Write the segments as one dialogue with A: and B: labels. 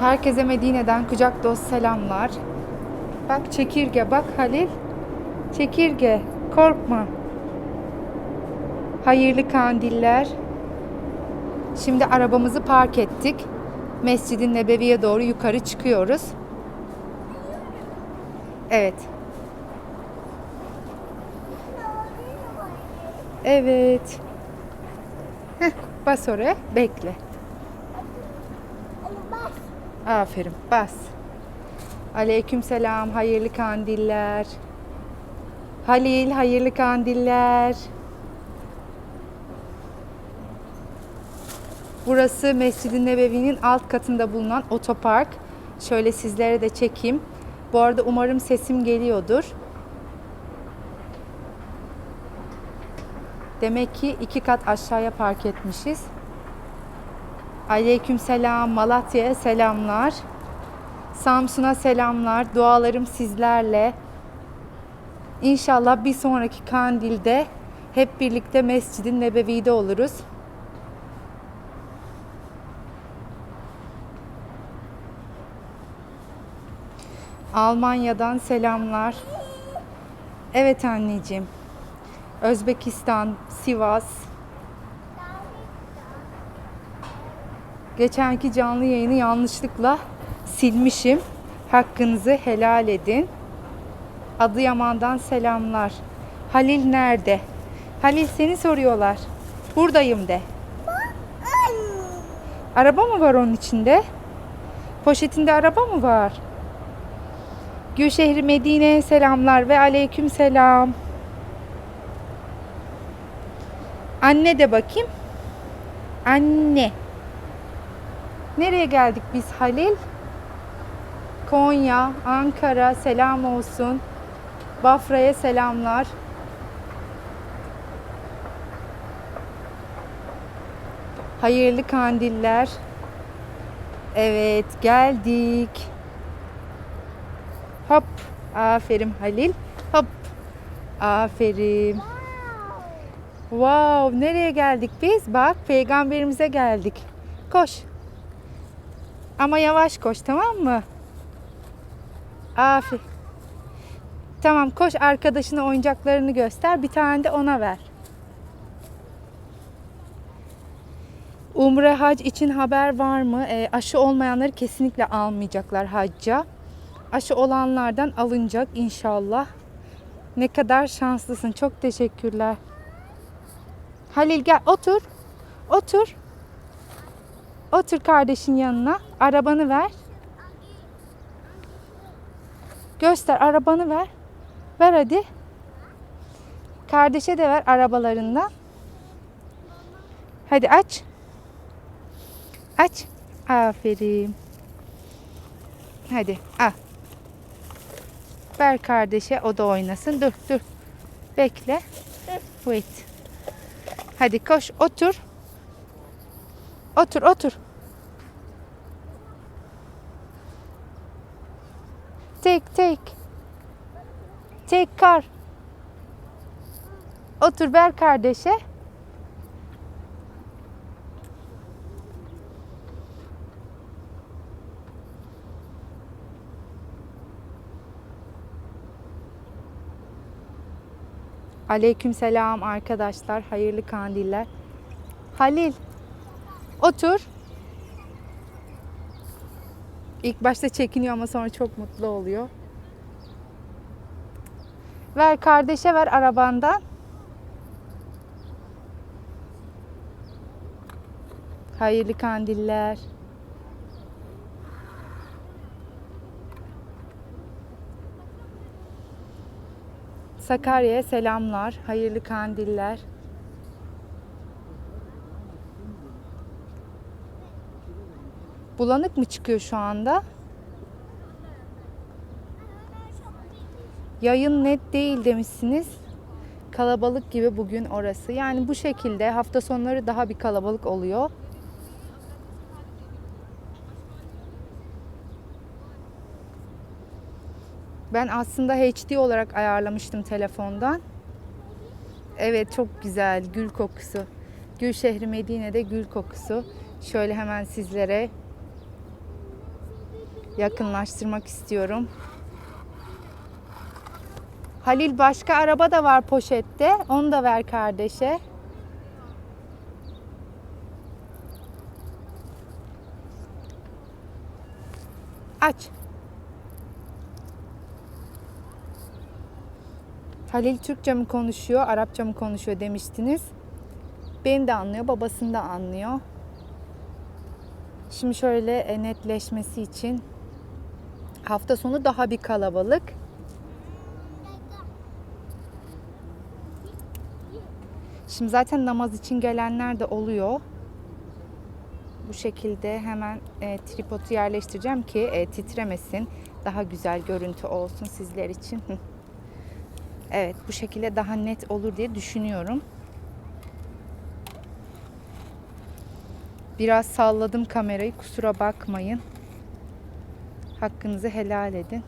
A: Herkese Medine'den kucak dost selamlar. Bak çekirge bak Halil. Çekirge korkma. Hayırlı kandiller. Şimdi arabamızı park ettik. Mescid-i Nebevi'ye doğru yukarı çıkıyoruz. Evet. Evet. Heh, bas oraya. Bekle. Aferin. Bas. Aleyküm selam. Hayırlı kandiller. Halil hayırlı kandiller. Burası Mescid-i Nebevi'nin alt katında bulunan otopark. Şöyle sizlere de çekeyim. Bu arada umarım sesim geliyordur. Demek ki iki kat aşağıya park etmişiz. Aleyküm selam. Malatya'ya selamlar. Samsun'a selamlar. Dualarım sizlerle. İnşallah bir sonraki kandilde hep birlikte Mescid-i Nebevi'de oluruz. Almanya'dan selamlar. Evet anneciğim. Özbekistan, Sivas. Geçenki canlı yayını yanlışlıkla silmişim. Hakkınızı helal edin. Adıyaman'dan selamlar. Halil nerede? Halil seni soruyorlar. Buradayım de. Araba mı var onun içinde? Poşetinde araba mı var? Gülşehir Medine'ye selamlar ve aleyküm selam. Anne de bakayım. Anne. Nereye geldik biz Halil? Konya, Ankara selam olsun. Bafra'ya selamlar. Hayırlı kandiller. Evet geldik. Hop. Aferin Halil. Hop. Aferin. Wow, nereye geldik biz? Bak, peygamberimize geldik. Koş. Ama yavaş koş, tamam mı? Aferin. Tamam, koş arkadaşına oyuncaklarını göster. Bir tane de ona ver. Umre hac için haber var mı? E, aşı olmayanları kesinlikle almayacaklar hacca. Aşı olanlardan alınacak inşallah. Ne kadar şanslısın. Çok teşekkürler. Halil gel otur. Otur. Otur kardeşin yanına. Arabanı ver. Göster arabanı ver. Ver hadi. Kardeşe de ver arabalarından. Hadi aç. Aç. Aferin. Hadi al. Ver kardeşe o da oynasın. Dur dur. Bekle. Wait. Hadi koş otur. Otur otur. Take take. Take car. Otur ver kardeşe. Aleyküm selam arkadaşlar. Hayırlı kandiller. Halil. Otur. İlk başta çekiniyor ama sonra çok mutlu oluyor. Ver kardeşe ver arabandan. Hayırlı kandiller. Sakarya'ya selamlar. Hayırlı kandiller. Bulanık mı çıkıyor şu anda? Yayın net değil demişsiniz. Kalabalık gibi bugün orası. Yani bu şekilde hafta sonları daha bir kalabalık oluyor. Ben aslında HD olarak ayarlamıştım telefondan. Evet çok güzel gül kokusu. Gül şehri Medine'de gül kokusu. Şöyle hemen sizlere yakınlaştırmak istiyorum. Halil başka araba da var poşette. Onu da ver kardeşe. Aç. Halil Türkçe mi konuşuyor, Arapça mı konuşuyor demiştiniz. Beni de anlıyor, babasını da anlıyor. Şimdi şöyle e, netleşmesi için hafta sonu daha bir kalabalık. Şimdi zaten namaz için gelenler de oluyor. Bu şekilde hemen e, tripodu yerleştireceğim ki e, titremesin. Daha güzel görüntü olsun sizler için. evet bu şekilde daha net olur diye düşünüyorum. Biraz salladım kamerayı kusura bakmayın. Hakkınızı helal edin.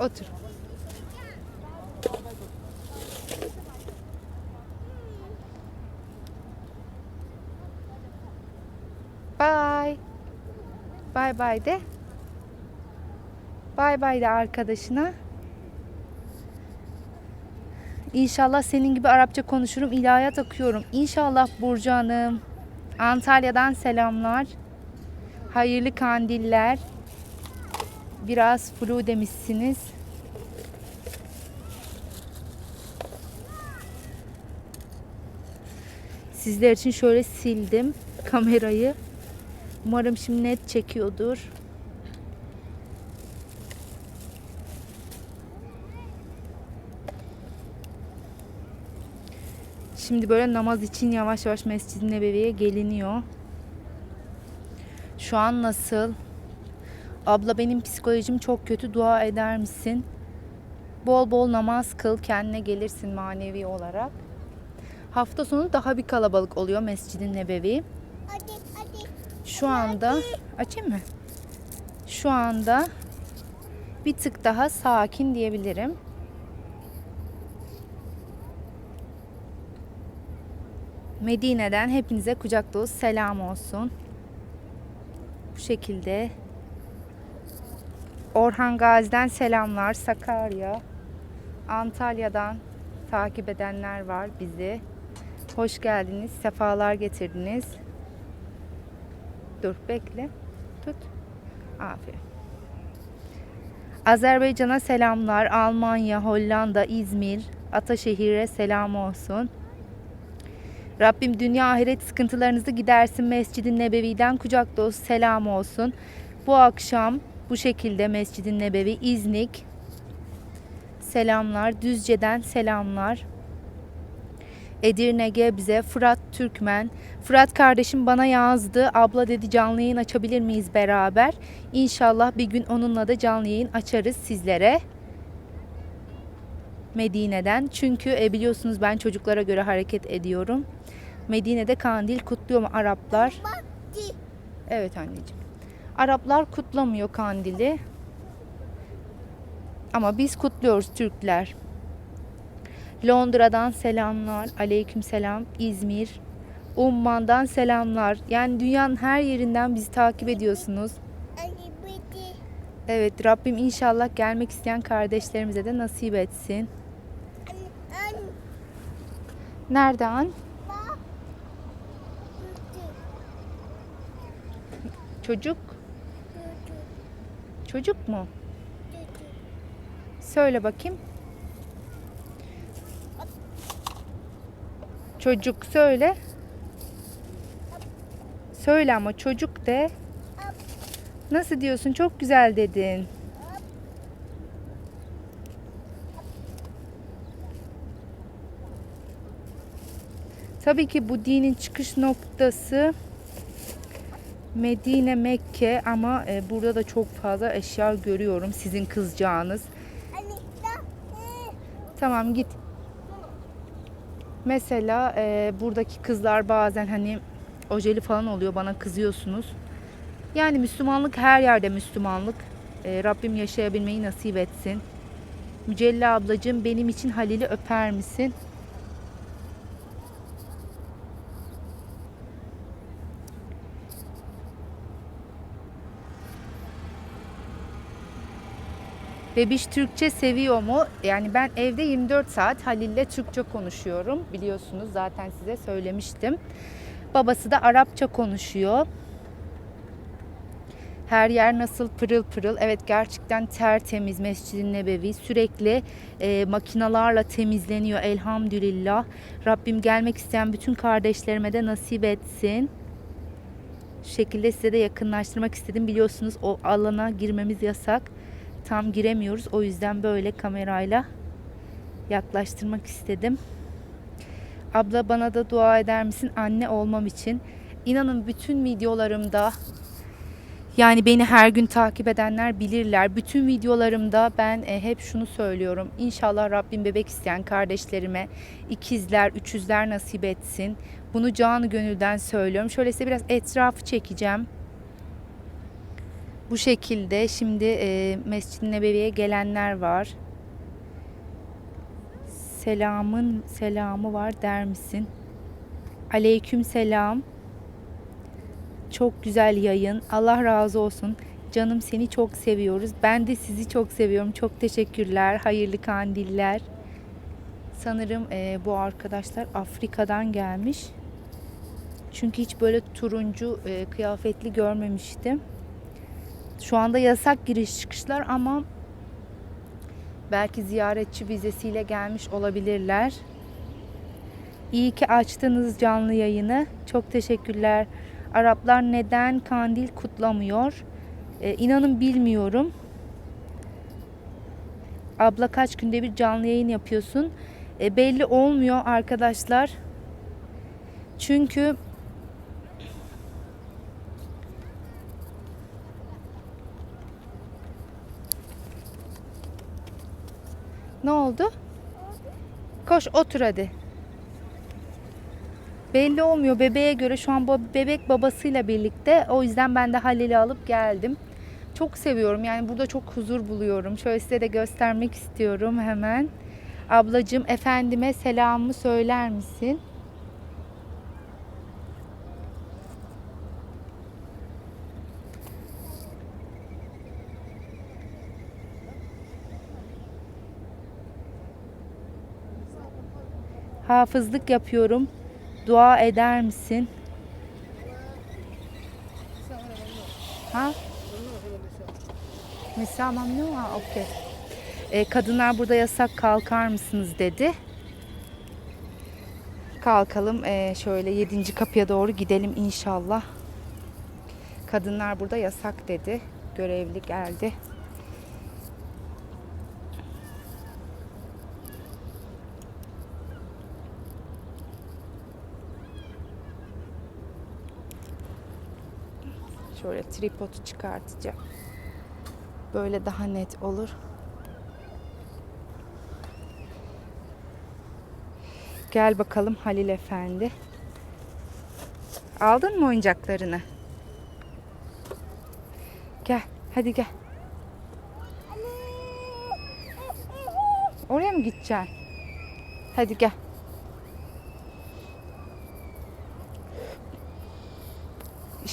A: Otur. Bye bye de. Bye bye de arkadaşına. İnşallah senin gibi Arapça konuşurum. İlahiyat okuyorum. İnşallah Burcu Hanım. Antalya'dan selamlar. Hayırlı kandiller. Biraz flu demişsiniz. Sizler için şöyle sildim kamerayı. Umarım şimdi net çekiyordur. Şimdi böyle namaz için yavaş yavaş Mescid-i Nebevi'ye geliniyor. Şu an nasıl? Abla benim psikolojim çok kötü dua eder misin? Bol bol namaz kıl kendine gelirsin manevi olarak. Hafta sonu daha bir kalabalık oluyor Mescid-i Nebevi.
B: Hadi.
A: Şu anda açayım mı? Şu anda bir tık daha sakin diyebilirim. Medine'den hepinize kucak dolusu selam olsun. Bu şekilde Orhan Gazi'den selamlar. Sakarya, Antalya'dan takip edenler var bizi. Hoş geldiniz, sefalar getirdiniz. Dur bekle. Tut. Aferin. Azerbaycan'a selamlar. Almanya, Hollanda, İzmir, Ataşehir'e selam olsun. Rabbim dünya ahiret sıkıntılarınızı gidersin. Mescid-i Nebevi'den kucak dolusu selam olsun. Bu akşam bu şekilde Mescid-i Nebevi İznik selamlar. Düzce'den selamlar. Edirne, Gebze, Fırat Türkmen. Fırat kardeşim bana yazdı. Abla dedi canlı yayın açabilir miyiz beraber? İnşallah bir gün onunla da canlı yayın açarız sizlere. Medine'den. Çünkü e, biliyorsunuz ben çocuklara göre hareket ediyorum. Medine'de kandil kutluyor mu Araplar? Evet anneciğim. Araplar kutlamıyor kandili. Ama biz kutluyoruz Türkler. Londra'dan selamlar. Aleyküm selam. İzmir. Umman'dan selamlar. Yani dünyanın her yerinden bizi takip ediyorsunuz. Evet Rabbim inşallah gelmek isteyen kardeşlerimize de nasip etsin. Nereden? Çocuk. Çocuk mu? Söyle bakayım. Çocuk söyle. Söyle ama çocuk de. Nasıl diyorsun? Çok güzel dedin. Tabii ki bu dinin çıkış noktası Medine, Mekke ama e, burada da çok fazla eşya görüyorum sizin.
B: Ee,
A: Tamam git. Mesela e, buradaki kızlar bazen hani ojeli falan oluyor bana kızıyorsunuz. Yani Müslümanlık her yerde Müslümanlık. E, Rabbim yaşayabilmeyi nasip etsin. Mücella ablacığım benim için Halil'i öper misin? Bebiş Türkçe seviyor mu? Yani ben evde 24 saat Halil'le Türkçe konuşuyorum. Biliyorsunuz zaten size söylemiştim. Babası da Arapça konuşuyor. Her yer nasıl pırıl pırıl. Evet gerçekten tertemiz Mescid-i Nebevi. Sürekli e, makinalarla temizleniyor elhamdülillah. Rabbim gelmek isteyen bütün kardeşlerime de nasip etsin. Şu şekilde size de yakınlaştırmak istedim. Biliyorsunuz o alana girmemiz yasak. Tam giremiyoruz. O yüzden böyle kamerayla yaklaştırmak istedim. Abla bana da dua eder misin anne olmam için? İnanın bütün videolarımda yani beni her gün takip edenler bilirler. Bütün videolarımda ben e, hep şunu söylüyorum. İnşallah Rabbim bebek isteyen kardeşlerime ikizler, üçüzler nasip etsin. Bunu canı gönülden söylüyorum. Şöyle size biraz etrafı çekeceğim. Bu şekilde şimdi e, Mescid-i Nebevi'ye gelenler var. Selamın selamı var der misin? Aleyküm selam. Çok güzel yayın. Allah razı olsun. Canım seni çok seviyoruz. Ben de sizi çok seviyorum. Çok teşekkürler. Hayırlı kandiller. Sanırım e, bu arkadaşlar Afrika'dan gelmiş. Çünkü hiç böyle turuncu e, kıyafetli görmemiştim. Şu anda yasak giriş çıkışlar ama belki ziyaretçi vizesiyle gelmiş olabilirler. İyi ki açtınız canlı yayını. Çok teşekkürler. Araplar neden kandil kutlamıyor? Ee, inanın bilmiyorum. Abla kaç günde bir canlı yayın yapıyorsun? E, belli olmuyor arkadaşlar. Çünkü Ne oldu? Koş otur hadi. Belli olmuyor bebeğe göre şu an bebek babasıyla birlikte. O yüzden ben de Halil'i alıp geldim. Çok seviyorum yani burada çok huzur buluyorum. Şöyle size de göstermek istiyorum hemen. Ablacığım efendime selamımı söyler misin? Hafızlık yapıyorum. Dua eder misin? Ha? Nisa mamnu ha okey. E, kadınlar burada yasak kalkar mısınız dedi. Kalkalım e, şöyle yedinci kapıya doğru gidelim inşallah. Kadınlar burada yasak dedi. Görevli geldi. Şöyle tripodu çıkartacağım. Böyle daha net olur. Gel bakalım Halil Efendi. Aldın mı oyuncaklarını? Gel, hadi gel. Oraya mı gideceksin? Hadi gel.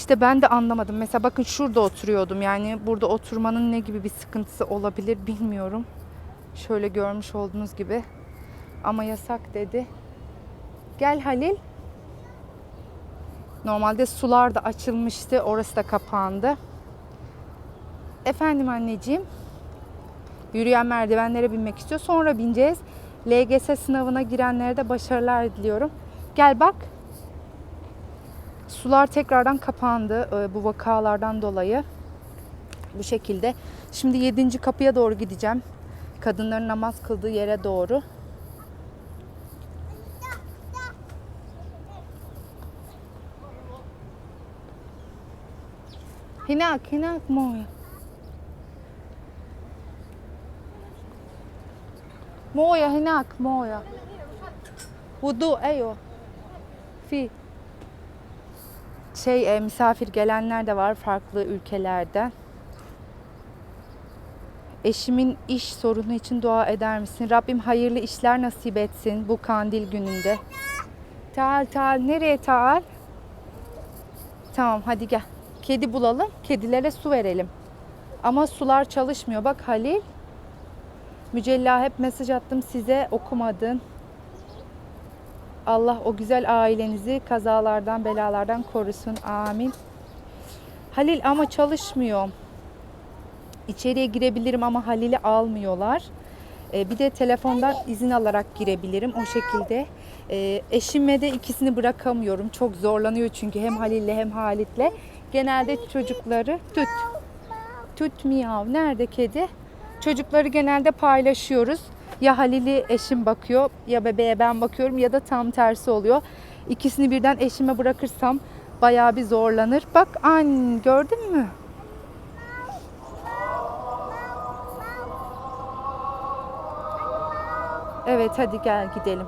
A: İşte ben de anlamadım. Mesela bakın şurada oturuyordum. Yani burada oturmanın ne gibi bir sıkıntısı olabilir bilmiyorum. Şöyle görmüş olduğunuz gibi. Ama yasak dedi. Gel Halil. Normalde sular da açılmıştı. Orası da kapandı. Efendim anneciğim. Yürüyen merdivenlere binmek istiyor. Sonra bineceğiz. LGS sınavına girenlere de başarılar diliyorum. Gel bak. Sular tekrardan kapandı e, bu vakalardan dolayı. Bu şekilde. Şimdi 7. kapıya doğru gideceğim. Kadınların namaz kıldığı yere doğru. Hinak, hinak moja. Moja, hinak, moja. Vudu eyo. Fi. Şey e, misafir gelenler de var farklı ülkelerden. Eşimin iş sorunu için dua eder misin? Rabbim hayırlı işler nasip etsin bu kandil gününde. Taal taal nereye taal? Tamam hadi gel. Kedi bulalım. Kedilere su verelim. Ama sular çalışmıyor. Bak Halil. Mücella hep mesaj attım size okumadın. Allah o güzel ailenizi kazalardan belalardan korusun. Amin. Halil ama çalışmıyor. İçeriye girebilirim ama Halil'i almıyorlar. Ee, bir de telefondan izin alarak girebilirim o şekilde. Ee, eşime de ikisini bırakamıyorum. Çok zorlanıyor çünkü hem Halil'le hem Halit'le. Genelde çocukları tut. Tut miyav. Nerede kedi? Çocukları genelde paylaşıyoruz. Ya Halil'i eşim bakıyor ya bebeğe ben bakıyorum ya da tam tersi oluyor. İkisini birden eşime bırakırsam bayağı bir zorlanır. Bak an gördün mü? Evet hadi gel gidelim.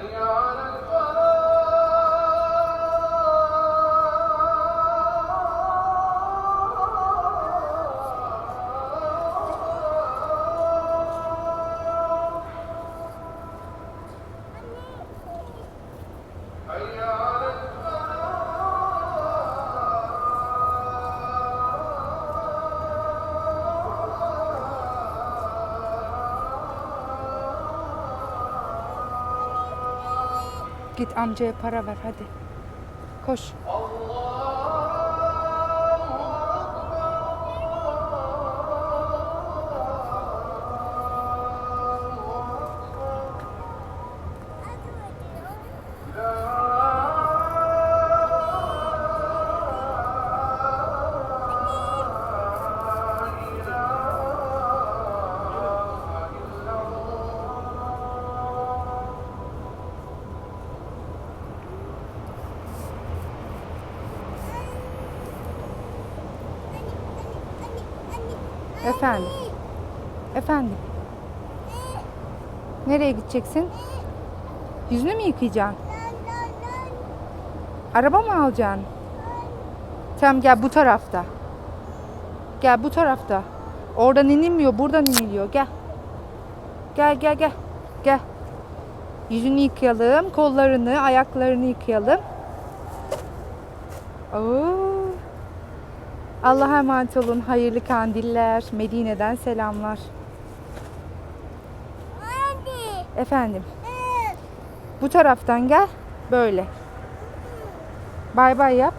A: Git amcaya para ver hadi. Koş. Efendim. Efendim. Nereye gideceksin? Yüzünü mü yıkayacaksın? Araba mı alacaksın? Tamam gel bu tarafta. Gel bu tarafta. Oradan inilmiyor, buradan iniliyor. Gel. Gel gel gel. Gel. Yüzünü yıkayalım, kollarını, ayaklarını yıkayalım. Oo. Allah'a emanet olun. Hayırlı kandiller. Medine'den selamlar.
B: Anne.
A: Efendim. Bu taraftan gel. Böyle. Bay bay yap.